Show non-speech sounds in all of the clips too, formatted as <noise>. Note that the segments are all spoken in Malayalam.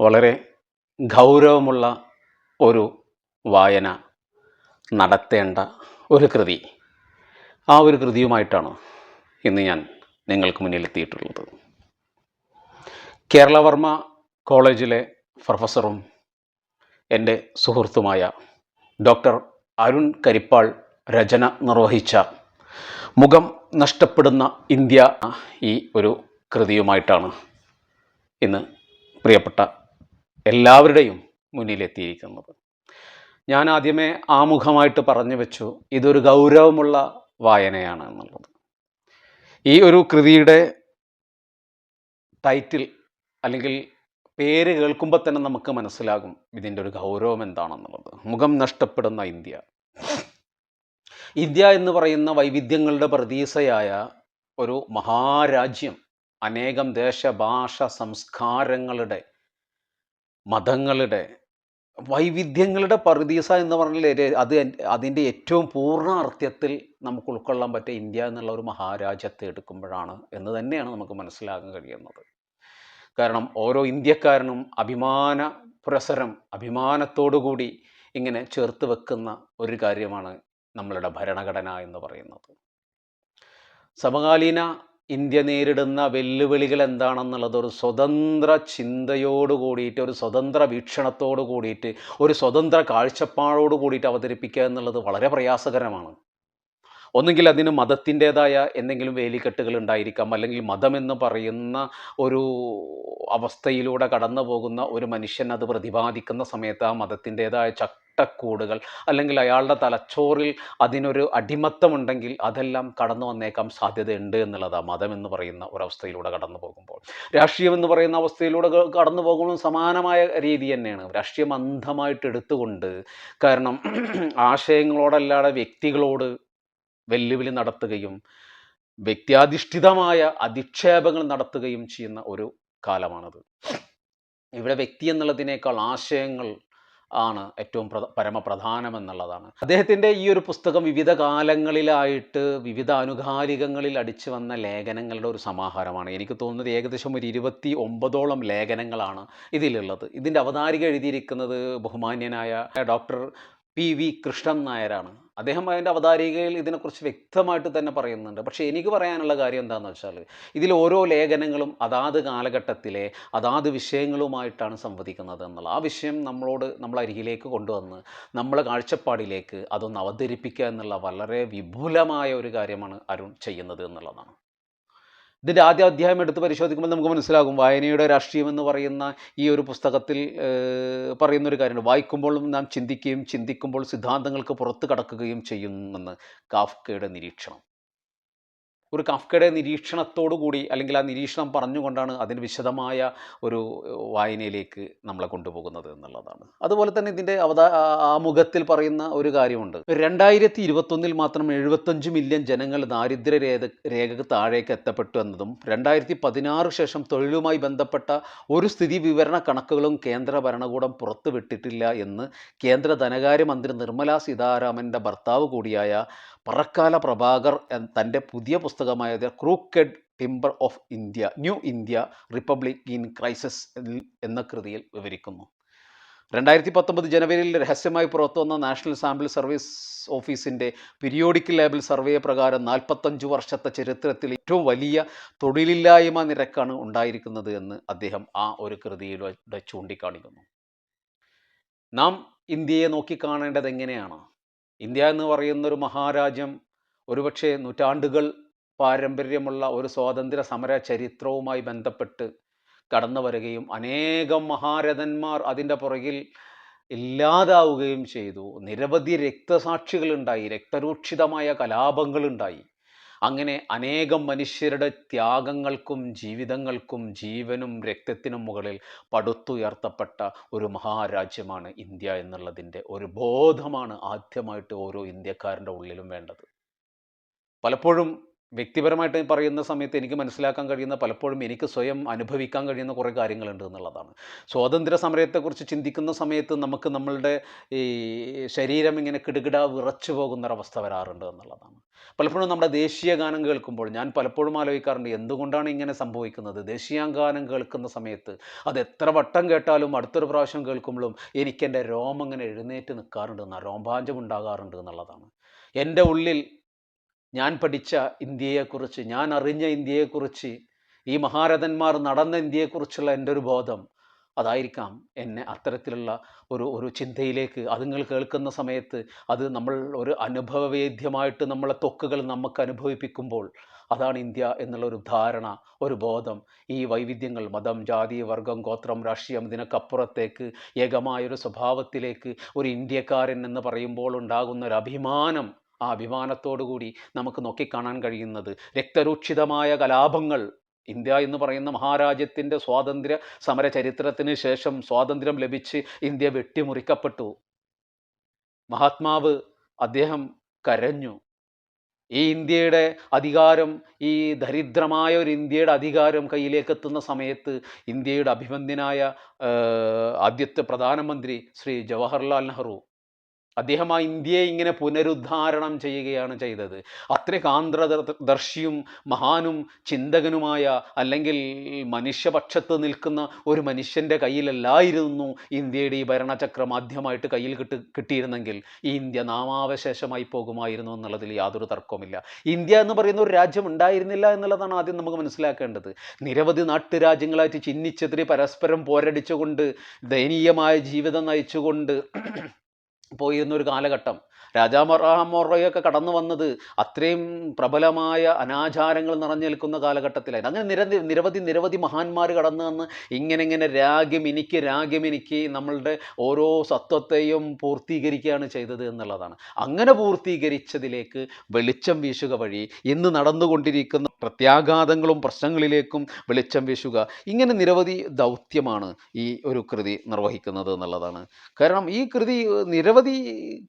വളരെ ഗൗരവമുള്ള ഒരു വായന നടത്തേണ്ട ഒരു കൃതി. ആ ഒരു കൃതിയുമായിട്ടാണ് ഇന്ന് ഞാൻ നിങ്ങൾക്ക് മുന്നിൽ എത്തിയിട്ടുള്ളത്. കേരളവർമ്മ കോളേജിലെ പ്രൊഫസറും എന്റെ സുഹൃത്തുമായ ഡോക്ടർ അരുൺ കരിപ്പാൾ രചന നിർവഹിച്ച മുഖം നഷ്ടപ്പെടുന്ന ഇന്ത്യ ഈ ഒരു കൃതിയുമായിട്ടാണ് ഇന്ന് പ്രിയപ്പെട്ട എല്ലാവരുടെയും മുന്നിലെത്തിയിരിക്കുന്നത്. ഞാൻ ആദ്യമേ ആമുഖമായിട്ട് പറഞ്ഞു വെച്ചു ഇതൊരു ഗൗരവമുള്ള വായനയാണ് എന്നുള്ളത്. ഈ ഒരു കൃതിയുടെ ടൈറ്റിൽ അല്ലെങ്കിൽ പേര് കേൾക്കുമ്പോൾ തന്നെ നമുക്ക് മനസ്സിലാകും ഇതിന്റെ ഒരു ഗൗരവം എന്താണെന്നുള്ളത്. മുഖം നഷ്ടപ്പെടുന്ന ഇന്ത്യ. ഇന്ത്യ എന്ന് പറയുന്ന വൈവിധ്യങ്ങളുടെ പ്രതീസയായ ഒരു മഹാരാജ്യം അനേകം ദേശ ഭാഷ സംസ്കാരങ്ങളുടെ മതങ്ങളുടെ വൈവിധ്യങ്ങളുടെ പറുദീസ എന്ന് പറഞ്ഞാൽ അത് അതിന്റെ ഏറ്റവും പൂർണ അർത്ഥത്തിൽ നമുക്ക് ഉൾക്കൊള്ളാൻ പറ്റിയ ഇന്ത്യ എന്നുള്ള ഒരു മഹാരാജ്യത്തെ എടുക്കുമ്പോഴാണ് എന്ന് തന്നെയാണ് നമുക്ക് മനസ്സിലാക്കാൻ കഴിയുന്നത്. കാരണം ഓരോ ഇന്ത്യക്കാരനും അഭിമാന പുരസരം അഭിമാനത്തോടുകൂടി ഇങ്ങനെ ചേർത്ത് വെക്കുന്ന ഒരു കാര്യമാണ് നമ്മളുടെ ഭരണഘടന എന്ന് പറയുന്നത്. സമകാലീന ഇന്ത്യ നേരിടുന്ന വെല്ലുവിളികൾ എന്താണെന്നുള്ളത് ഒരു സ്വതന്ത്ര ചിന്തയോട് കൂടിയിട്ട് ഒരു സ്വതന്ത്ര വീക്ഷണത്തോട് കൂടിയിട്ട് ഒരു സ്വതന്ത്ര കാഴ്ചപ്പാടോട് കൂടിയിട്ട് അവതരിപ്പിക്കുക എന്നുള്ളത് വളരെ പ്രയാസകരമാണ്. ഒന്നുകിൽ അതിന് മതത്തിന്റെതായ എന്തെങ്കിലും വേലിക്കെട്ടുകൾ ഉണ്ടായിരിക്കാം. അല്ലെങ്കിൽ മതമെന്ന് പറയുന്ന ഒരു അവസ്ഥയിലൂടെ കടന്നു പോകുന്ന ഒരു മനുഷ്യൻ അത് പ്രതിപാദിക്കുന്ന സമയത്ത് ആ മതത്തിന്റെതായ ചട്ടക്കൂടുകൾ അല്ലെങ്കിൽ അയാളുടെ തലച്ചോറിൽ അതിനൊരു അടിമത്തമുണ്ടെങ്കിൽ അതെല്ലാം കടന്നു വന്നേക്കാം സാധ്യതയുണ്ട് എന്നുള്ളതാണ് മതം എന്ന് പറയുന്ന ഒരവസ്ഥയിലൂടെ കടന്നു പോകുമ്പോൾ. രാഷ്ട്രീയം എന്ന് പറയുന്ന അവസ്ഥയിലൂടെ കടന്നു പോകുമ്പോൾ സമാനമായ രീതി തന്നെയാണ്. രാഷ്ട്രീയം അന്ധമായിട്ട് എടുത്തുകൊണ്ട് കാരണം <clears throat> ആശയങ്ങളോടല്ലാതെ വ്യക്തികളോട് വെല്ലുവിളി നടത്തുകയും വ്യക്തിയാധിഷ്ഠിതമായ അധിക്ഷേപങ്ങൾ നടത്തുകയും ചെയ്യുന്ന ഒരു കാലമാണത്. ഇവിടെ വ്യക്തി എന്നുള്ളതിനേക്കാൾ ആശയങ്ങൾ ആണ് ഏറ്റവും പ്രധ പരമപ്രധാനമെന്നുള്ളതാണ്. അദ്ദേഹത്തിന്റെ ഈ ഒരു പുസ്തകം വിവിധ കാലങ്ങളിലായിട്ട് വിവിധ അനുകാലികങ്ങളിൽ അടിച്ചു വന്ന ലേഖനങ്ങളുടെ ഒരു സമാഹാരമാണ്. എനിക്ക് തോന്നുന്നത് ഏകദേശം ഒരു ഇരുപത്തി ഒമ്പതോളം ലേഖനങ്ങളാണ് ഇതിലുള്ളത്. ഇതിന്റെ അവതാരിക എഴുതിയിരിക്കുന്നത് ബഹുമാന്യനായ ഡോക്ടർ പി വി കൃഷ്ണൻ നായരാണ്. അദ്ദേഹം അതിന്റെ അവതാരികയിൽ ഇതിനെക്കുറിച്ച് വ്യക്തമായിട്ട് തന്നെ പറയുന്നുണ്ട്. പക്ഷേ എനിക്ക് പറയാനുള്ള കാര്യം എന്താണെന്ന് വെച്ചാൽ ഇതിൽ ഓരോ ലേഖനങ്ങളും അതാത് കാലഘട്ടത്തിലെ അതാത് വിഷയങ്ങളുമായിട്ടാണ് സംവദിക്കുന്നത് എന്നുള്ള. ആ വിഷയം നമ്മളോട് നമ്മൾ അരികിലേക്ക് കൊണ്ടുവന്ന് നമ്മളെ കാഴ്ചപ്പാടിലേക്ക് അതൊന്ന് അവതരിപ്പിക്കുക എന്നുള്ള വളരെ വിപുലമായ ഒരു കാര്യമാണ് അരുൺ ചെയ്യുന്നത് എന്നുള്ളതാണ്. ഇതിന്റെ ആദ്യ അധ്യായം എടുത്ത് പരിശോധിക്കുമ്പോൾ നമുക്ക് മനസ്സിലാകും വായനയുടെ രാഷ്ട്രീയം എന്ന് പറയുന്ന ഈ ഒരു പുസ്തകത്തിൽ പറയുന്ന പറയുന്നൊരു കാര്യമുണ്ട്. വായിക്കുമ്പോഴും നാം ചിന്തിക്കുകയും ചിന്തിക്കുമ്പോൾ സിദ്ധാന്തങ്ങൾക്ക് പുറത്ത് കടക്കുകയും ചെയ്യുമെന്ന് കാഫ്കയുടെ നിരീക്ഷണം. ഒരു കഫ്കയുടെ നിരീക്ഷണത്തോടു കൂടി അല്ലെങ്കിൽ ആ നിരീക്ഷണം പറഞ്ഞുകൊണ്ടാണ് അതിന് വിശദമായ ഒരു വായനയിലേക്ക് നമ്മളെ കൊണ്ടുപോകുന്നത് എന്നുള്ളതാണ്. അതുപോലെ തന്നെ ഇതിന്റെ അവതാ ആമുഖത്തിൽ പറയുന്ന ഒരു കാര്യമുണ്ട്. രണ്ടായിരത്തി ഇരുപത്തൊന്നിൽ മാത്രം എഴുപത്തഞ്ച് മില്യൺ ജനങ്ങൾ ദാരിദ്ര്യ രേഖ രേഖക്ക് താഴേക്ക് എത്തപ്പെട്ടു എന്നതും രണ്ടായിരത്തി പതിനാറ് ശേഷം തൊഴിലുമായി ബന്ധപ്പെട്ട ഒരു സ്ഥിതി വിവരണ കണക്കുകളും കേന്ദ്ര ഭരണകൂടം പുറത്തുവിട്ടിട്ടില്ല എന്ന് കേന്ദ്ര ധനകാര്യമന്ത്രി നിർമ്മലാ സീതാരാമന്റെ ഭർത്താവ് കൂടിയായ പറക്കാല പ്രഭാകർ തന്റെ പുതിയ പുസ്തകമായ crooked timber of India new India republic in crisis എന്ന കൃതിയിൽ വിവരിക്കുന്നു. രണ്ടായിരത്തി പത്തൊമ്പത് ജനുവരിയിൽ രഹസ്യമായി പുറത്തുവന്ന നാഷണൽ സാമ്പിൾ സർവീസ് ഓഫീസിന്റെ പീരിയോഡിക് ലേബിൾ സർവേ പ്രകാരം നാൽപ്പത്തഞ്ച് വർഷത്തെ ചരിത്രത്തിൽ ഏറ്റവും വലിയ തൊഴിലില്ലായ്മ നിരക്കാണ് ഉണ്ടായിരിക്കുന്നത് എന്ന് അദ്ദേഹം ആ ഒരു കൃതിയിലൂടെ ചൂണ്ടിക്കാണിക്കുന്നു. നാം ഇന്ത്യയെ നോക്കിക്കാണേണ്ടത് എങ്ങനെയാണ് ഇന്ത്യ എന്ന് പറയുന്ന ഒരു മഹാരാജ്യം ഒരുപക്ഷെ നൂറ്റാണ്ടുകൾ പാരമ്പര്യമുള്ള ഒരു സ്വാതന്ത്ര്യ സമര ചരിത്രവുമായി ബന്ധപ്പെട്ട് കടന്നു വരികയും അനേകം മഹാരഥന്മാർ അതിന്റെ പുറകിൽ ഇല്ലാതാവുകയും ചെയ്തു. നിരവധി രക്തസാക്ഷികളുണ്ടായി. രക്തരൂക്ഷിതമായ കലാപങ്ങളുണ്ടായി. അങ്ങനെ അനേകം മനുഷ്യരുടെ ത്യാഗങ്ങൾക്കും ജീവിതങ്ങൾക്കും ജീവനും രക്തത്തിനും മുകളിൽ പടുത്തുയർത്തപ്പെട്ട ഒരു മഹാരാജ്യമാണ് ഇന്ത്യ എന്നുള്ളതിന്റെ ഒരു ബോധമാണ് ആദ്യമായിട്ട് ഓരോ ഇന്ത്യക്കാരന്റെ ഉള്ളിലും വേണ്ടത്. പലപ്പോഴും വ്യക്തിപരമായിട്ട് പറയുന്ന സമയത്ത് എനിക്ക് മനസ്സിലാക്കാൻ കഴിയുന്ന പലപ്പോഴും എനിക്ക് സ്വയം അനുഭവിക്കാൻ കഴിയുന്ന കുറേ കാര്യങ്ങളുണ്ട് എന്നുള്ളതാണ്. സ്വാതന്ത്ര്യ സമരത്തെക്കുറിച്ച് ചിന്തിക്കുന്ന സമയത്ത് നമുക്ക് നമ്മളുടെ ഈ ശരീരം ഇങ്ങനെ കിടുകിട വിറച്ചു പോകുന്നൊരവസ്ഥ വരാറുണ്ട് എന്നുള്ളതാണ്. പലപ്പോഴും നമ്മുടെ ദേശീയ ഗാനം കേൾക്കുമ്പോൾ ഞാൻ പലപ്പോഴും ആലോചിക്കാറുണ്ട് എന്തുകൊണ്ടാണ് ഇങ്ങനെ സംഭവിക്കുന്നത്? ദേശീയ ഗാനം കേൾക്കുന്ന സമയത്ത് അത് എത്ര വട്ടം കേട്ടാലും അടുത്തൊരു പ്രാവശ്യം കേൾക്കുമ്പോഴും എനിക്ക് എന്റെ രോമം ഇങ്ങനെ എഴുന്നേറ്റ് നിൽക്കാറുണ്ട് എന്നാൽ രോമാഞ്ചം ഉണ്ടാകാറുണ്ട് എന്നുള്ളതാണ്. എന്റെ ഉള്ളിൽ ഞാൻ പഠിച്ച ഇന്ത്യയെക്കുറിച്ച് ഞാൻ അറിഞ്ഞ ഇന്ത്യയെക്കുറിച്ച് ഈ മഹാരഥന്മാർ നടന്ന ഇന്ത്യയെക്കുറിച്ചുള്ള എന്റെ ഒരു ബോധം അതായിരിക്കാം എന്നെ അത്തരത്തിലുള്ള ഒരു ഒരു ചിന്തയിലേക്ക് അത് നിങ്ങൾ കേൾക്കുന്ന സമയത്ത് അത് നമ്മൾ ഒരു അനുഭവവേദ്യമായിട്ട് നമ്മളെ തൊക്കുകൾ നമുക്ക് അനുഭവിപ്പിക്കുമ്പോൾ അതാണ് ഇന്ത്യ എന്നുള്ള ഒരു ധാരണ ഒരു ബോധം. ഈ വൈവിധ്യങ്ങൾ മതം ജാതി വർഗം ഗോത്രം രാഷ്ട്രീയം ഇതിനൊക്കപ്പുറത്തേക്ക് ഏകമായൊരു സ്വഭാവത്തിലേക്ക് ഒരു ഇന്ത്യക്കാരൻ എന്ന് പറയുമ്പോൾ ഉണ്ടാകുന്ന ഒരു അഭിമാനം ആ അഭിമാനത്തോടു കൂടി നമുക്ക് നോക്കിക്കാണാൻ കഴിയുന്നത് രക്തരൂക്ഷിതമായ കലാപങ്ങൾ. ഇന്ത്യ എന്ന് പറയുന്ന മഹാരാജ്യത്തിന്റെ സ്വാതന്ത്ര്യ സമര ചരിത്രത്തിന് ശേഷം സ്വാതന്ത്ര്യം ലഭിച്ച് ഇന്ത്യ വെട്ടിമുറിക്കപ്പെട്ടു. മഹാത്മാവ് അദ്ദേഹം കരഞ്ഞു. ഈ ഇന്ത്യയുടെ അധികാരം ഈ ദരിദ്രമായ ഒരു ഇന്ത്യയുടെ അധികാരം കയ്യിലേക്ക് എത്തുന്ന സമയത്ത് ഇന്ത്യയുടെ അഭിമന്യനായ ആദ്യത്തെ പ്രധാനമന്ത്രി ശ്രീ ജവഹർലാൽ നെഹ്റു അദ്ദേഹം ആ ഇന്ത്യയെ ഇങ്ങനെ പുനരുദ്ധാരണം ചെയ്യുകയാണ് ചെയ്തത്. അത്രയ്ക്ക് ആന്ധ്രദർശിയും മഹാനും ചിന്തകനുമായ അല്ലെങ്കിൽ മനുഷ്യപക്ഷത്ത് നിൽക്കുന്ന ഒരു മനുഷ്യന്റെ കയ്യിലല്ലായിരുന്നു ഇന്ത്യയുടെ ഈ ഭരണചക്രം ആദ്യമായിട്ട് കയ്യിൽ കിട്ടി കിട്ടിയിരുന്നെങ്കിൽ ഈ ഇന്ത്യ നാമാവശേഷമായി പോകുമായിരുന്നു എന്നുള്ളതിൽ യാതൊരു തർക്കവുമില്ല. ഇന്ത്യ എന്ന് പറയുന്ന ഒരു രാജ്യം ഉണ്ടായിരുന്നില്ല എന്നുള്ളതാണ് ആദ്യം നമുക്ക് മനസ്സിലാക്കേണ്ടത്. നിരവധി നാട്ടുരാജ്യങ്ങളായിട്ട് ചിഹ്നിച്ചെതിരെ പരസ്പരം പോരടിച്ചുകൊണ്ട് ദയനീയമായ ജീവിതം നയിച്ചുകൊണ്ട് പോയിരുന്ന ഒരു കാലഘട്ടം. രാജാമറാമോറയൊക്കെ കടന്നു വന്നത് അത്രയും പ്രബലമായ അനാചാരങ്ങൾ നിറഞ്ഞു നിൽക്കുന്ന കാലഘട്ടത്തിലായിരുന്നു. അങ്ങനെ നിരവധി നിരവധി നിരവധി മഹാന്മാർ കടന്നു വന്ന് ഇങ്ങനെ ഇങ്ങനെ രാഗ്യമിനിക്ക് രാഗ്യമിനിക്ക് നമ്മളുടെ ഓരോ സത്വത്തെയും പൂർത്തീകരിക്കുകയാണ് ചെയ്തത് എന്നുള്ളതാണ്. അങ്ങനെ പൂർത്തീകരിച്ചതിലേക്ക് വെളിച്ചം വീശുക വഴി ഇന്ന് നടന്നുകൊണ്ടിരിക്കുന്ന പ്രത്യാഘാതങ്ങളും പ്രശ്നങ്ങളിലേക്കും വെളിച്ചം വീശുക ഇങ്ങനെ നിരവധി ദൗത്യമാണ് ഈ ഒരു കൃതി നിർവഹിക്കുന്നത് എന്നുള്ളതാണ്. കാരണം ഈ കൃതി നിരവധി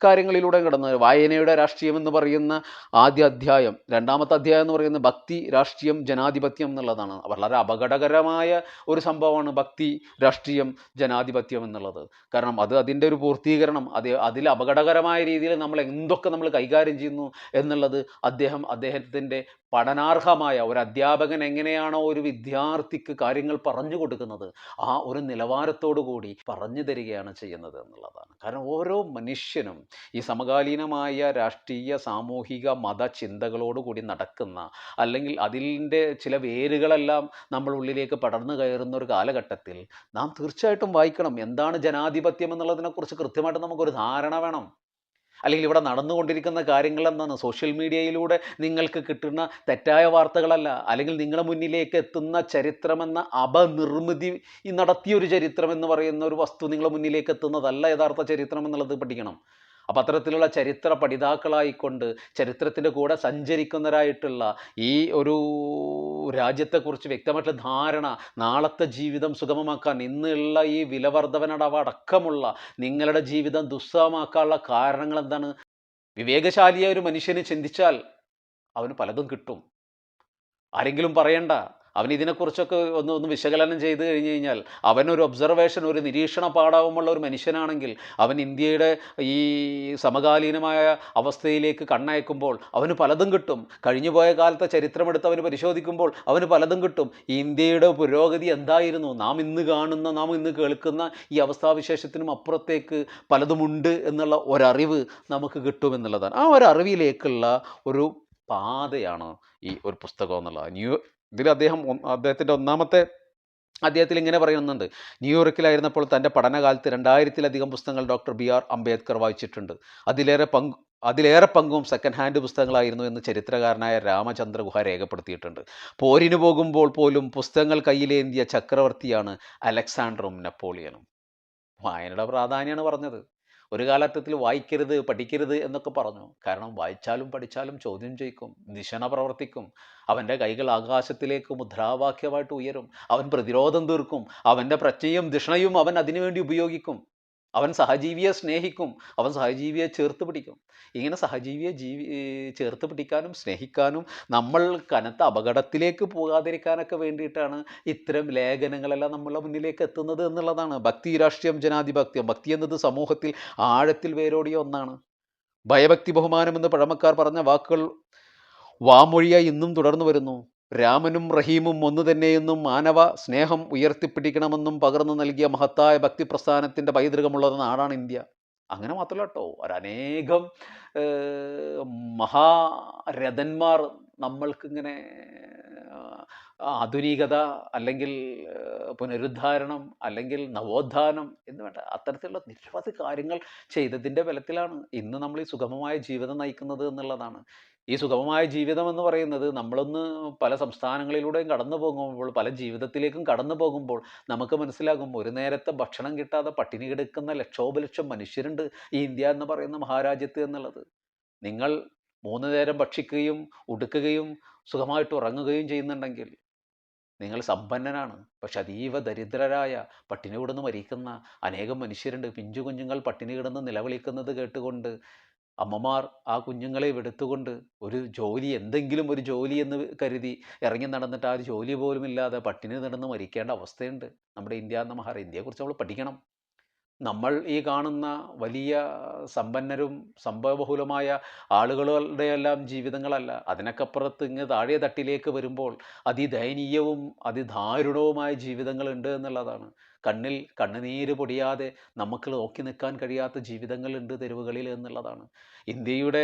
കാര്യങ്ങളിലൂടെ കടന്ന് വായനയുടെ രാഷ്ട്രീയം എന്ന് പറയുന്ന ആദ്യ അധ്യായം രണ്ടാമത്തെ അധ്യായം എന്ന് പറയുന്ന ഭക്തി രാഷ്ട്രീയം ജനാധിപത്യം എന്നുള്ളതാണ്. വളരെ അപകടകരമായ ഒരു സംഭവമാണ് ഭക്തി രാഷ്ട്രീയം ജനാധിപത്യം എന്നുള്ളത്. കാരണം അത് അതിന്റെ ഒരു പൂർത്തീകരണം അത് അതിൽ അപകടകരമായ രീതിയിൽ നമ്മൾ എന്തൊക്കെ നമ്മൾ കൈകാര്യം ചെയ്യുന്നു എന്നുള്ളത് അദ്ദേഹം അദ്ദേഹത്തിന്റെ പഠനാർഹമായ ഒരു അധ്യാപകൻ എങ്ങനെയാണോ ഒരു വിദ്യാർത്ഥിക്ക് കാര്യങ്ങൾ പറഞ്ഞു കൊടുക്കുന്നത് ആ ഒരു നിലവാരത്തോടു കൂടി പറഞ്ഞു തരികയാണ് ചെയ്യുന്നത് എന്നുള്ളതാണ്. കാരണം ഓരോ മനുഷ്യനും ഈ സമകാലീനമായ രാഷ്ട്രീയ സാമൂഹിക മത ചിന്തകളോടുകൂടി നടക്കുന്ന അല്ലെങ്കിൽ അതിന്റെ ചില വേരുകളെല്ലാം നമ്മൾ ഉള്ളിലേക്ക് പടർന്നു കയറുന്ന ഒരു കാലഘട്ടത്തിൽ നാം തീർച്ചയായിട്ടും വായിക്കണം. എന്താണ് ജനാധിപത്യം എന്നുള്ളതിനെക്കുറിച്ച് കൃത്യമായിട്ട് നമുക്കൊരു ധാരണ വേണം. അല്ലെങ്കിൽ ഇവിടെ നടന്നുകൊണ്ടിരിക്കുന്ന കാര്യങ്ങൾ എന്താണ്? സോഷ്യൽ മീഡിയയിലൂടെ നിങ്ങൾക്ക് കിട്ടുന്ന തെറ്റായ വാർത്തകളല്ല. അല്ലെങ്കിൽ നിങ്ങളുടെ മുന്നിലേക്ക് എത്തുന്ന ചരിത്രമെന്ന അപനിർമ്മിതി നടത്തിയൊരു ചരിത്രം എന്ന് പറയുന്ന ഒരു വസ്തു നിങ്ങളുടെ മുന്നിലേക്ക് എത്തുന്നതല്ല യഥാർത്ഥ ചരിത്രം എന്നുള്ളത് പഠിക്കണം. അപ്പം അത്തരത്തിലുള്ള ചരിത്ര പഠിതാക്കളായിക്കൊണ്ട് ചരിത്രത്തിന്റെ കൂടെ സഞ്ചരിക്കുന്നവരായിട്ടുള്ള ഈ ഒരു രാജ്യത്തെക്കുറിച്ച് വ്യക്തമായിട്ടുള്ള ധാരണ നാളത്തെ ജീവിതം സുഗമമാക്കാൻ ഇന്നുള്ള ഈ വിലവർദ്ധവനടവ അടക്കമുള്ള നിങ്ങളുടെ ജീവിതം ദുസ്സഹമാക്കാനുള്ള കാരണങ്ങൾ എന്താണ്? വിവേകശാലിയായ ഒരു മനുഷ്യനെ ചിന്തിച്ചാൽ അവന് പലതും കിട്ടും. ആരെങ്കിലും പറയണ്ട അവൻ ഇതിനെക്കുറിച്ചൊക്കെ ഒന്ന് ഒന്ന് വിശകലനം ചെയ്ത് കഴിഞ്ഞ് കഴിഞ്ഞാൽ അവനൊരു ഒബ്സർവേഷൻ ഒരു നിരീക്ഷണ പാഠവുമുള്ള ഒരു മനുഷ്യനാണെങ്കിൽ അവൻ ഇന്ത്യയുടെ ഈ സമകാലീനമായ അവസ്ഥയിലേക്ക് കണ്ണയക്കുമ്പോൾ അവന് പലതും കിട്ടും. കഴിഞ്ഞുപോയ കാലത്തെ ചരിത്രമെടുത്ത് അവന് പരിശോധിക്കുമ്പോൾ അവന് പലതും കിട്ടും. ഈ ഇന്ത്യയുടെ പുരോഗതി എന്തായിരുന്നു? നാം ഇന്ന് കാണുന്ന നാം ഇന്ന് കേൾക്കുന്ന ഈ അവസ്ഥാവിശേഷത്തിനും അപ്പുറത്തേക്ക് പലതുമുണ്ട് എന്നുള്ള ഒരറിവ് നമുക്ക് കിട്ടുമെന്നുള്ളതാണ് ആ ഒരു അറിവിലേക്കുള്ള ഒരു പാതയാണ് ഈ ഒരു പുസ്തകം എന്നുള്ളത്. ന്യൂ ഇതിൽ അദ്ദേഹം അദ്ദേഹത്തിന്റെ ഒന്നാമത്തെ അദ്ദേഹത്തിൽ ഇങ്ങനെ പറയുന്നുണ്ട്. ന്യൂയോർക്കിലായിരുന്നപ്പോൾ തന്റെ പഠനകാലത്ത് രണ്ടായിരത്തിലധികം പുസ്തകങ്ങൾ ഡോക്ടർ ബി ആർ അംബേദ്കർ വായിച്ചിട്ടുണ്ട്. അതിലേറെ പങ്ക് അതിലേറെ പങ്കും സെക്കൻഡ് ഹാൻഡ് പുസ്തകങ്ങളായിരുന്നു എന്ന് ചരിത്രകാരനായ രാമചന്ദ്ര ഗുഹ രേഖപ്പെടുത്തിയിട്ടുണ്ട്. പോരിന് പോകുമ്പോൾ പോലും പുസ്തകങ്ങൾ കയ്യിലേന്തിയ ചക്രവർത്തിയാണ് അലക്സാണ്ടറും നെപ്പോളിയനും. വായനയുടെ പ്രാധാന്യമാണ് പറഞ്ഞത്. ഒരു കാലഘട്ടത്തിൽ വായിക്കരുത് പഠിക്കരുത് എന്നൊക്കെ പറഞ്ഞു. കാരണം വായിച്ചാലും പഠിച്ചാലും ചോദ്യം ചെയ്യിക്കും നിശന പ്രവർത്തിക്കും. അവന്റെ കൈകൾ ആകാശത്തിലേക്ക് മുദ്രാവാക്യമായിട്ട് ഉയരും. അവൻ പ്രതിരോധം തീർക്കും. അവന്റെ പ്രജ്ഞയും ദിഷണയും അവൻ അതിനുവേണ്ടി ഉപയോഗിക്കും. അവൻ സഹജീവിയെ സ്നേഹിക്കും അവൻ സഹജീവിയെ ചേർത്ത് പിടിക്കും. ഇങ്ങനെ സഹജീവിയെ ജീവി ചേർത്ത് പിടിക്കാനും സ്നേഹിക്കാനും നമ്മൾ കനത്ത അപകടത്തിലേക്ക് പോകാതിരിക്കാനൊക്കെ വേണ്ടിയിട്ടാണ് ഇത്തരം ലേഖനങ്ങളെല്ലാം നമ്മളെ മുന്നിലേക്ക് എത്തുന്നത് എന്നുള്ളതാണ്. ഭക്തി രാഷ്ട്രീയം ജനാധിപത്യം. ഭക്തി എന്നത് സമൂഹത്തിൽ ആഴത്തിൽ വേരോടിയ ഒന്നാണ്. ഭയഭക്തി ബഹുമാനം എന്ന് പഴമക്കാർ പറഞ്ഞ വാക്കുകൾ വാമൊഴിയായി ഇന്നും തുടർന്നു വരുന്നു. രാമനും റഹീമും ഒന്നു തന്നെയെന്നും മാനവ സ്നേഹം ഉയർത്തിപ്പിടിക്കണമെന്നും പകർന്നു നൽകിയ മഹത്തായ ഭക്തി പ്രസ്ഥാനത്തിന്റെ പൈതൃകമുള്ളത് നാടാണ് ഇന്ത്യ. അങ്ങനെ മാത്രമല്ല കേട്ടോ ഒരനേകം മഹാരഥന്മാർ നമ്മൾക്കിങ്ങനെ ആധുനികത അല്ലെങ്കിൽ പുനരുദ്ധാരണം അല്ലെങ്കിൽ നവോത്ഥാനം എന്ന് വേണ്ട അത്തരത്തിലുള്ള നിരവധി കാര്യങ്ങൾ ചെയ്തതിന്റെ ബലത്തിലാണ് ഇന്ന് നമ്മൾ ഈ സുഗമമായ ജീവിതം നയിക്കുന്നത് എന്നുള്ളതാണ്. ഈ സുഗമമായ ജീവിതം എന്ന് പറയുന്നത് നമ്മളൊന്ന് പല സംസ്ഥാനങ്ങളിലൂടെയും കടന്നു പോകുമ്പോൾ പല ജീവിതത്തിലേക്കും കടന്നു പോകുമ്പോൾ നമുക്ക് മനസ്സിലാകും ഒരു നേരത്തെ ഭക്ഷണം കിട്ടാതെ പട്ടിണി കിടക്കുന്ന ലക്ഷോപലക്ഷം മനുഷ്യരുണ്ട് ഈ ഇന്ത്യ എന്ന് പറയുന്ന മഹാരാജ്യത്ത് എന്നുള്ളത്. നിങ്ങൾ മൂന്ന് നേരം ഭക്ഷിക്കുകയും ഉടുക്കുകയും സുഖമായിട്ട് ഉറങ്ങുകയും ചെയ്യുന്നുണ്ടെങ്കിൽ നിങ്ങൾ സമ്പന്നനാണ്. പക്ഷെ അതീവ ദരിദ്രരായ പട്ടിണി കിടന്ന് മരിക്കുന്ന അനേകം മനുഷ്യരുണ്ട്. പിഞ്ചു കുഞ്ഞുങ്ങൾ പട്ടിണി കിടന്ന് നിലവിളിക്കുന്നത് കേട്ടുകൊണ്ട് അമ്മമാർ ആ കുഞ്ഞുങ്ങളെ എടുത്തുകൊണ്ട് ഒരു ജോലി എന്തെങ്കിലും ഒരു ജോലി എന്ന് കരുതി ഇറങ്ങി നടന്നിട്ട് ആ ഒരു ജോലി പോലും ഇല്ലാതെ പട്ടിണി നടന്ന് മരിക്കേണ്ട അവസ്ഥയുണ്ട് നമ്മുടെ ഇന്ത്യ എന്ന മഹാ ഇന്ത്യയെക്കുറിച്ച് നമ്മൾ പഠിക്കണം. നമ്മൾ ഈ കാണുന്ന വലിയ സമ്പന്നരും സംഭവബഹുലമായ ആളുകളുടെ എല്ലാം ജീവിതങ്ങളല്ല. അതിനക്കപ്പുറത്ത് ഇങ്ങ് താഴെ തട്ടിലേക്ക് വരുമ്പോൾ അതിദയനീയവും അതിദാരുണവുമായ ജീവിതങ്ങളുണ്ട് എന്നുള്ളതാണ്. കണ്ണിൽ കണ്ണുനീര് പൊടിയാതെ നമുക്ക് നോക്കി നിൽക്കാൻ കഴിയാത്ത ജീവിതങ്ങളുണ്ട് തെരുവുകളിൽ എന്നുള്ളതാണ്. ഇന്ത്യയുടെ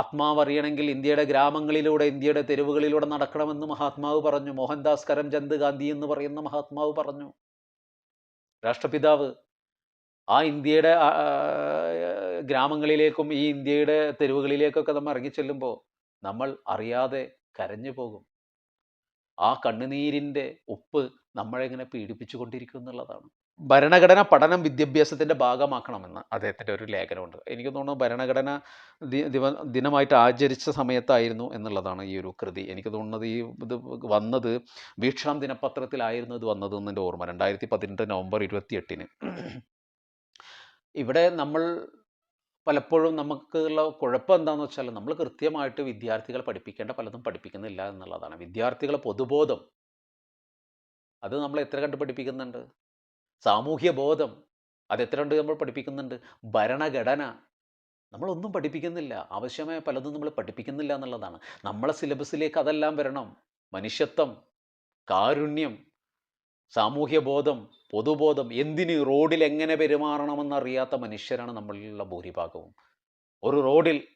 ആത്മാവ് അറിയണമെങ്കിൽ ഇന്ത്യയുടെ ഗ്രാമങ്ങളിലൂടെ ഇന്ത്യയുടെ തെരുവുകളിലൂടെ നടക്കണമെന്ന് മഹാത്മാവ് പറഞ്ഞു. മോഹൻദാസ് കരംചന്ദ് ഗാന്ധി എന്ന് പറയുന്ന മഹാത്മാവ് പറഞ്ഞു. രാഷ്ട്രപിതാവ് ആ ഇന്ത്യയുടെ ഗ്രാമങ്ങളിലേക്കും ഈ ഇന്ത്യയുടെ തെരുവുകളിലേക്കൊക്കെ നമ്മൾ ഇറങ്ങിച്ചെല്ലുമ്പോൾ നമ്മൾ അറിയാതെ കരഞ്ഞു പോകും. ആ കണ്ണുനീരിന്റെ ഉപ്പ് നമ്മളെങ്ങനെ പീഡിപ്പിച്ചു കൊണ്ടിരിക്കും എന്നുള്ളതാണ്. ഭരണഘടന പഠനം വിദ്യാഭ്യാസത്തിന്റെ ഭാഗമാക്കണമെന്ന് അദ്ദേഹത്തിന്റെ ഒരു ലേഖനമുണ്ട്. എനിക്ക് തോന്നുന്നു ഭരണഘടന ദിവ- ദിനമായിട്ട് ആചരിച്ച സമയത്തായിരുന്നു എന്നുള്ളതാണ് ഈ ഒരു കൃതി. എനിക്ക് തോന്നുന്നത് ഈ ഇത് വന്നത് വീക്ഷണം ദിനപത്രത്തിലായിരുന്നു ഇത് വന്നതെന്ന് എന്റെ ഓർമ്മ. രണ്ടായിരത്തി പതിനെട്ട് നവംബർ ഇരുപത്തി എട്ടിന് ഇവിടെ നമ്മൾ പലപ്പോഴും നമുക്കുള്ള കുഴപ്പം എന്താണെന്ന് വെച്ചാൽ നമ്മൾ കൃത്യമായിട്ട് വിദ്യാർത്ഥികളെ പഠിപ്പിക്കേണ്ട പലതും പഠിപ്പിക്കുന്നില്ല എന്നുള്ളതാണ്. വിദ്യാർത്ഥികളെ പൊതുബോധം. അത് നമ്മൾ എത്ര കണ്ട് പഠിപ്പിക്കുന്നുണ്ട്? സാമൂഹ്യ ബോധം അതെത്രയുണ്ട് നമ്മൾ പഠിപ്പിക്കുന്നുണ്ട്? ഭരണഘടന. നമ്മളൊന്നും പഠിപ്പിക്കുന്നില്ല. ആവശ്യമായ പലതും നമ്മൾ പഠിപ്പിക്കുന്നില്ല എന്നുള്ളതാണ്. നമ്മളെ സിലബസിലേക്ക് അതെല്ലാം വരണം. മനുഷ്യത്വം കാരുണ്യം സാമൂഹ്യ ബോധം പൊതുബോധം എന്തിന് റോഡിൽ എങ്ങനെ പെരുമാറണമെന്നറിയാത്ത മനുഷ്യരാണ് നമ്മളിലുള്ള ഭൂരിഭാഗവും. ഒരു റോഡിൽ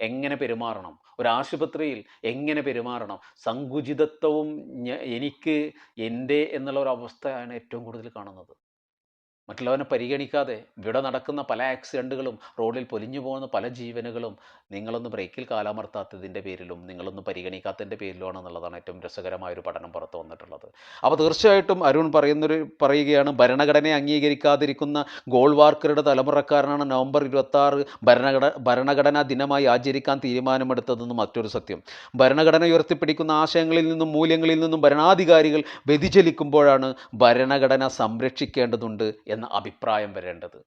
എങ്ങനെ പെരുമാറണം? ഒരു ആശുപത്രിയിൽ എങ്ങനെ പെരുമാറണം? സങ്കുചിതത്വവും എനിക്ക് എന്റെ എന്നുള്ള ഒരു അവസ്ഥയാണ് ഏറ്റവും കൂടുതൽ കാണുന്നത്. മറ്റുള്ളവനെ പരിഗണിക്കാതെ ഇവിടെ നടക്കുന്ന പല ആക്സിഡന്റുകളും റോഡിൽ പൊലിഞ്ഞു പോകുന്ന പല ജീവനുകളും നിങ്ങളൊന്ന് ബ്രേക്കിൽ കാലാമർത്താത്തതിന്റെ പേരിലും നിങ്ങളൊന്ന് പരിഗണിക്കാത്തതിന്റെ പേരിലുമാണ് എന്നുള്ളതാണ് ഏറ്റവും രസകരമായൊരു പഠനം പുറത്തു വന്നിട്ടുള്ളത്. അപ്പോൾ തീർച്ചയായിട്ടും അരുൺ പറയുന്നൊരു പറയുകയാണ് ഭരണഘടനയെ അംഗീകരിക്കാതിരിക്കുന്ന ഗോൾവാർക്കറുടെ തലമുറക്കാരനാണ് നവംബർ ഇരുപത്താറ് ഭരണഘട ഭരണഘടനാ ദിനമായി ആചരിക്കാൻ തീരുമാനമെടുത്തതെന്ന് മറ്റൊരു സത്യം. ഭരണഘടന ഉയർത്തിപ്പിടിക്കുന്ന ആശയങ്ങളിൽ നിന്നും മൂല്യങ്ങളിൽ നിന്നും ഭരണാധികാരികൾ വ്യതിചലിക്കുമ്പോഴാണ് ഭരണഘടന സംരക്ഷിക്കേണ്ടതുണ്ട് എന്ന അഭിപ്രായം വരേണ്ടത്.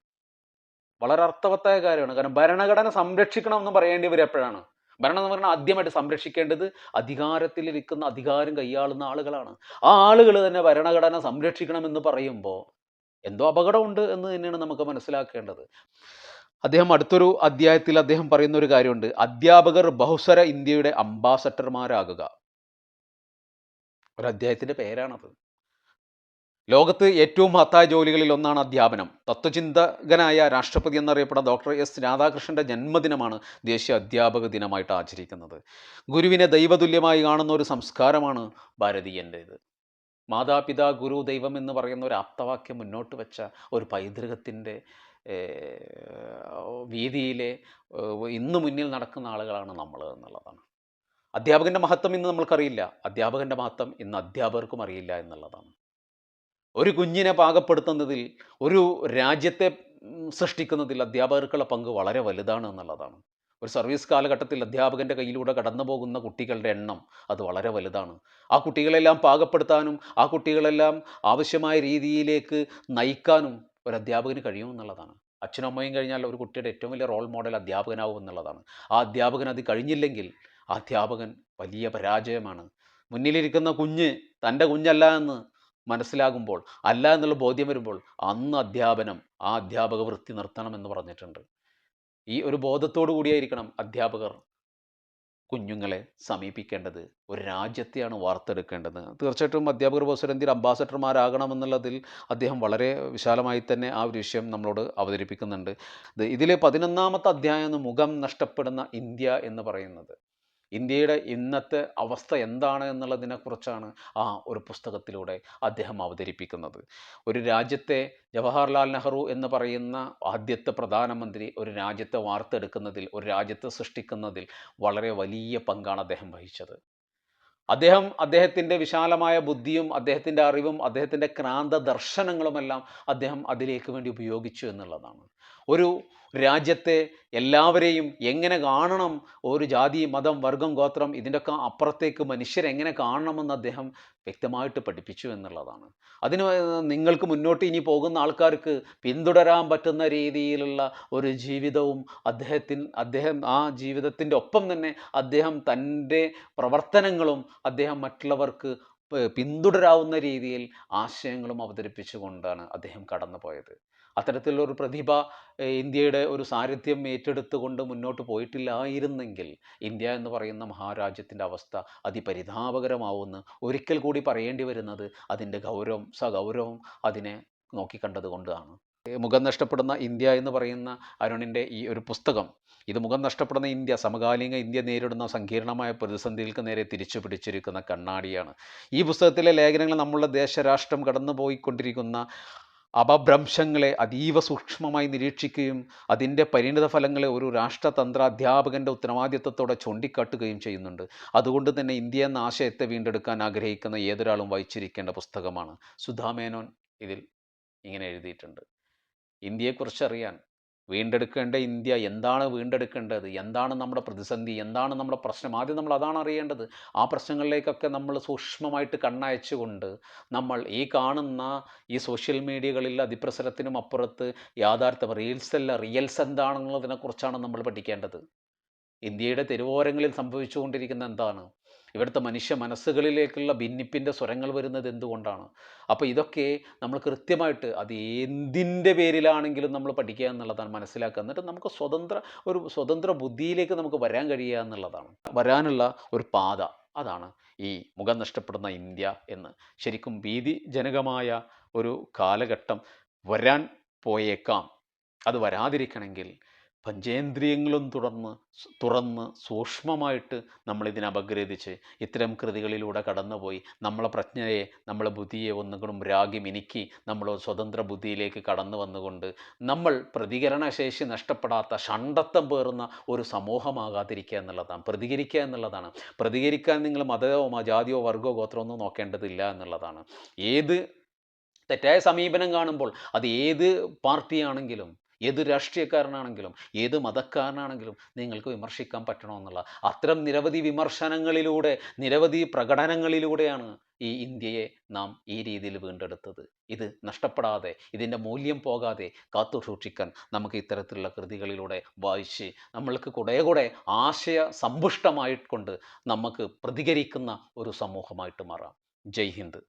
വളരെ അർത്ഥവത്തായ കാര്യമാണ്. കാരണം ഭരണഘടന സംരക്ഷിക്കണം എന്ന് പറയേണ്ടി വരും എപ്പോഴാണ്? ഭരണം എന്ന് പറഞ്ഞാൽ ആദ്യമായിട്ട് സംരക്ഷിക്കേണ്ടത് അധികാരത്തിലിരിക്കുന്ന അധികാരം കൈയാളുന്ന ആളുകളാണ്. ആ ആളുകൾ തന്നെ ഭരണഘടന സംരക്ഷിക്കണം എന്ന് പറയുമ്പോൾ എന്തോ അപകടമുണ്ട് എന്ന് തന്നെയാണ് നമുക്ക് മനസ്സിലാക്കേണ്ടത്. അദ്ദേഹം അടുത്തൊരു അധ്യായത്തിൽ അദ്ദേഹം പറയുന്ന ഒരു കാര്യമുണ്ട്. അധ്യാപകർ ബഹുസ്വര ഇന്ത്യയുടെ അംബാസഡർമാരാകുക. ഒരു അധ്യായത്തിന്റെ പേരാണത്. ലോകത്ത് ഏറ്റവും മഹത്തായ ജോലികളിൽ ഒന്നാണ് അധ്യാപനം. തത്വചിന്തകനായ രാഷ്ട്രപതി എന്നറിയപ്പെടുന്ന ഡോക്ടർ എസ് രാധാകൃഷ്ണന്റെ ജന്മദിനമാണ് ദേശീയ അധ്യാപക ദിനമായിട്ട് ആചരിക്കുന്നത്. ഗുരുവിനെ ദൈവതുല്യമായി കാണുന്ന ഒരു സംസ്കാരമാണ് ഭാരതീയന്റേത് മാതാപിതാ ഗുരു ദൈവം എന്ന് പറയുന്ന ഒരു ആപ്തവാക്യം മുന്നോട്ട് വെച്ച ഒരു പൈതൃകത്തിന്റെ വീതിയിലെ ഇന്ന് മുന്നിൽ നടക്കുന്ന ആളുകളാണ് നമ്മൾ എന്നുള്ളതാണ്. അധ്യാപകന്റെ മഹത്വം ഇന്ന് നമ്മൾക്കറിയില്ല. അധ്യാപകന്റെ മഹത്വം ഇന്ന് അധ്യാപകർക്കും അറിയില്ല എന്നുള്ളതാണ്. ഒരു കുഞ്ഞിനെ പാകപ്പെടുത്തുന്നതിൽ ഒരു രാജ്യത്തെ സൃഷ്ടിക്കുന്നതിൽ അധ്യാപകർക്കുള്ള പങ്ക് വളരെ വലുതാണ് എന്നുള്ളതാണ്. ഒരു സർവീസ് കാലഘട്ടത്തിൽ അധ്യാപകന്റെ കയ്യിലൂടെ കടന്നു പോകുന്ന കുട്ടികളുടെ എണ്ണം അത് വളരെ വലുതാണ്. ആ കുട്ടികളെല്ലാം പാകപ്പെടുത്താനും ആ കുട്ടികളെല്ലാം ആവശ്യമായ രീതിയിലേക്ക് നയിക്കാനും ഒരു അധ്യാപകന് കഴിയുമെന്നുള്ളതാണ് അച്ഛനും അമ്മയും കഴിഞ്ഞാൽ ഒരു കുട്ടിയുടെ ഏറ്റവും വലിയ റോൾ മോഡൽ അധ്യാപകനാവും എന്നുള്ളതാണ്. ആ അധ്യാപകൻ അത് കഴിഞ്ഞില്ലെങ്കിൽ ആ അധ്യാപകൻ വലിയ പരാജയമാണ്. മുന്നിലിരിക്കുന്ന കുഞ്ഞ് തന്റെ കുഞ്ഞല്ല എന്ന് മനസ്സിലാകുമ്പോൾ അല്ല എന്നുള്ള ബോധ്യം വരുമ്പോൾ അന്ന് അധ്യാപനം ആ അധ്യാപക വൃത്തി നിർത്തണം എന്ന് പറഞ്ഞിട്ടുണ്ട്. ഈ ഒരു ബോധത്തോടു കൂടിയായിരിക്കണം അധ്യാപകർ കുഞ്ഞുങ്ങളെ സമീപിക്കേണ്ടത് ഒരു രാജ്യത്തെയാണ് വാർത്തെടുക്കേണ്ടത്. തീർച്ചയായിട്ടും അധ്യാപകർ പ്രസിഡന്റിൽ അംബാസഡർമാരാകണമെന്നുള്ളതിൽ അദ്ദേഹം വളരെ വിശാലമായി തന്നെ ആ ഒരു വിഷയം നമ്മളോട് അവതരിപ്പിക്കുന്നുണ്ട്. ഇത് ഇതിലെ പതിനൊന്നാമത്തെ അധ്യായം മുഖം നഷ്ടപ്പെടുന്ന ഇന്ത്യ എന്ന് പറയുന്നത്. ഇന്ത്യയുടെ ഇന്നത്തെ അവസ്ഥ എന്താണ് എന്നുള്ളതിനെക്കുറിച്ചാണ് ആ ഒരു പുസ്തകത്തിലൂടെ അദ്ദേഹം അവതരിപ്പിക്കുന്നത്. ഒരു രാജ്യത്തെ ജവഹർലാൽ നെഹ്റു എന്ന് പറയുന്ന ആദ്യത്തെ പ്രധാനമന്ത്രി ഒരു രാജ്യത്തെ വാർത്തെടുക്കുന്നതിൽ ഒരു രാജ്യത്തെ സൃഷ്ടിക്കുന്നതിൽ വളരെ വലിയ പങ്കാണ് അദ്ദേഹം വഹിച്ചത്. അദ്ദേഹം അദ്ദേഹത്തിന്റെ വിശാലമായ ബുദ്ധിയും അദ്ദേഹത്തിന്റെ അറിവും അദ്ദേഹത്തിന്റെ ക്രാന്ത ദർശനങ്ങളുമെല്ലാം അദ്ദേഹം അതിലേക്ക് വേണ്ടി ഉപയോഗിച്ചു എന്നുള്ളതാണ്. ഒരു രാജ്യത്തെ എല്ലാവരെയും എങ്ങനെ കാണണം? ഒരു ജാതി മതം വർഗം ഗോത്രം ഇതിന്റെയൊക്കെ അപ്പുറത്തേക്ക് മനുഷ്യരെങ്ങനെ കാണണമെന്ന് അദ്ദേഹം വ്യക്തമായിട്ട് പഠിപ്പിച്ചു എന്നുള്ളതാണ്. അതിന് നിങ്ങൾക്ക് മുന്നോട്ട് ഇനി പോകുന്ന ആൾക്കാർക്ക് പിന്തുടരാൻ പറ്റുന്ന രീതിയിലുള്ള ഒരു ജീവിതവും അദ്ദേഹത്തിന് അദ്ദേഹം ആ ജീവിതത്തിന്റെ ഒപ്പം തന്നെ അദ്ദേഹം തന്റെ പ്രവർത്തനങ്ങളും അദ്ദേഹം മറ്റുള്ളവർക്ക് പിന്തുടരാവുന്ന രീതിയിൽ ആശയങ്ങളും അവതരിപ്പിച്ചുകൊണ്ടാണ് അദ്ദേഹം കടന്നുപോയത്. അത്തരത്തിലുള്ളൊരു പ്രതിഭ ഇന്ത്യയുടെ ഒരു സാരഥ്യം ഏറ്റെടുത്തുകൊണ്ട് മുന്നോട്ട് പോയിട്ടില്ലായിരുന്നെങ്കിൽ ഇന്ത്യ എന്ന് പറയുന്ന മഹാരാജ്യത്തിന്റെ അവസ്ഥ അതിപരിതാപകരമാവുമെന്ന് ഒരിക്കൽ കൂടി പറയേണ്ടി വരുന്നത് അതിന്റെ ഗൗരവം സഗൗരവം അതിനെ നോക്കിക്കണ്ടത് കൊണ്ടാണ്. മുഖം നഷ്ടപ്പെടുന്ന ഇന്ത്യ എന്ന് പറയുന്ന അരുണിന്റെ ഈ ഒരു പുസ്തകം ഇത് മുഖം നഷ്ടപ്പെടുന്ന ഇന്ത്യ സമകാലീന ഇന്ത്യ നേരിടുന്ന സങ്കീർണമായ പ്രതിസന്ധികൾക്ക് നേരെ തിരിച്ചു പിടിച്ചിരിക്കുന്ന കണ്ണാടിയാണ്. ഈ പുസ്തകത്തിലെ ലേഖനങ്ങൾ നമ്മളുടെ ദേശരാഷ്ട്രം കടന്നുപോയിക്കൊണ്ടിരിക്കുന്ന അപഭ്രംശങ്ങളെ അതീവ സൂക്ഷ്മമായി നിരീക്ഷിക്കുകയും അതിന്റെ പരിണിത ഫലങ്ങളെ ഒരു രാഷ്ട്രതന്ത്ര അധ്യാപകന്റെ ഉത്തരവാദിത്വത്തോടെ ചൂണ്ടിക്കാട്ടുകയും ചെയ്യുന്നുണ്ട്. അതുകൊണ്ട് തന്നെ ഇന്ത്യ എന്ന ആശയത്തെ വീണ്ടെടുക്കാൻ ആഗ്രഹിക്കുന്ന ഏതൊരാളും വായിച്ചിരിക്കേണ്ട പുസ്തകമാണ്. സുധാമേനോൻ ഇതിൽ ഇങ്ങനെ എഴുതിയിട്ടുണ്ട്. ഇന്ത്യയെക്കുറിച്ച് അറിയാൻ വീണ്ടെടുക്കേണ്ട ഇന്ത്യ എന്താണ് വീണ്ടെടുക്കേണ്ടത്? എന്താണ് നമ്മുടെ പ്രതിസന്ധി? എന്താണ് നമ്മുടെ പ്രശ്നം? ആദ്യം നമ്മൾ അതാണ് അറിയേണ്ടത്. ആ പ്രശ്നങ്ങളിലേക്കൊക്കെ നമ്മൾ സൂക്ഷ്മമായിട്ട് കണ്ണയച്ചുകൊണ്ട് നമ്മൾ ഈ കാണുന്ന ഈ സോഷ്യൽ മീഡിയകളിൽ അതിപ്രസരത്തിനും അപ്പുറത്ത് യാഥാർത്ഥ്യം റീൽസ് അല്ല റിയൽസ് എന്താണെന്നുള്ളതിനെക്കുറിച്ചാണ് നമ്മൾ പഠിക്കേണ്ടത്. ഇന്ത്യയുടെ തെരുവോരങ്ങളിൽ സംഭവിച്ചുകൊണ്ടിരിക്കുന്ന എന്താണ്? ഇവിടുത്തെ മനുഷ്യ മനസ്സുകളിലേക്കുള്ള ഭിന്നിപ്പിന്റെ സ്വരങ്ങൾ വരുന്നത് എന്തുകൊണ്ടാണ്? അപ്പോൾ ഇതൊക്കെ നമ്മൾ കൃത്യമായിട്ട് അത് എന്തിന്റെ പേരിലാണെങ്കിലും നമ്മൾ പഠിക്കുക എന്നുള്ളതാണ് മനസ്സിലാക്കുക. എന്നിട്ട് നമുക്ക് സ്വതന്ത്ര ഒരു സ്വതന്ത്ര ബുദ്ധിയിലേക്ക് നമുക്ക് വരാൻ കഴിയുക എന്നുള്ളതാണ്. വരാനുള്ള ഒരു പാത അതാണ് ഈ മുഖം നഷ്ടപ്പെടുന്ന ഇന്ത്യ എന്ന്. ശരിക്കും ഭീതിജനകമായ ഒരു കാലഘട്ടം വരാൻ പോയേക്കാം. അത് വരാതിരിക്കണമെങ്കിൽ പഞ്ചേന്ദ്രിയങ്ങളും തുറന്ന് തുറന്ന് സൂക്ഷ്മമായിട്ട് നമ്മളിതിനെ അപഗ്രഥിച്ച് ഇത്തരം കൃതികളിലൂടെ കടന്നുപോയി. നമ്മളെ പ്രജ്ഞയെ നമ്മളെ ബുദ്ധിയെ ഒന്നുകൂടും രാഗി മിനുക്കി നമ്മൾ സ്വതന്ത്ര ബുദ്ധിയിലേക്ക് കടന്നു വന്നുകൊണ്ട് നമ്മൾ പ്രതികരണശേഷി നഷ്ടപ്പെടാത്ത ഷണ്ടത്വം പേറുന്ന ഒരു സമൂഹമാകാതിരിക്കുക എന്നുള്ളതാണ്. പ്രതികരിക്കുക എന്നുള്ളതാണ്. പ്രതികരിക്കാൻ നിങ്ങൾ മതമോ ജാതിയോ വർഗമോ ഗോത്രമോ ഒന്നും നോക്കേണ്ടതില്ല എന്നുള്ളതാണ്. ഏത് തെറ്റായ സമീപനം കാണുമ്പോൾ അത് ഏത് പാർട്ടിയാണെങ്കിലും ഏത് രാഷ്ട്രീയക്കാരനാണെങ്കിലും ഏത് മതക്കാരനാണെങ്കിലും നിങ്ങൾക്ക് വിമർശിക്കാൻ പറ്റണമെന്നുള്ള അത്തരം നിരവധി വിമർശനങ്ങളിലൂടെ നിരവധി പ്രകടനങ്ങളിലൂടെയാണ് ഈ ഇന്ത്യയെ നാം ഈ രീതിയിൽ വീണ്ടെടുത്തത്. ഇത് നഷ്ടപ്പെടാതെ ഇതിന്റെ മൂല്യം പോകാതെ കാത്തു സൂക്ഷിക്കാൻ നമുക്ക് ഇത്തരത്തിലുള്ള കൃതികളിലൂടെ വായിച്ച് നമ്മൾക്ക് കുറേ കൂടെ ആശയ സമ്പുഷ്ടമായിക്കൊണ്ട് നമുക്ക് പ്രതികരിക്കുന്ന ഒരു സമൂഹമായിട്ട് മാറാം. ജയ് ഹിന്ദ്.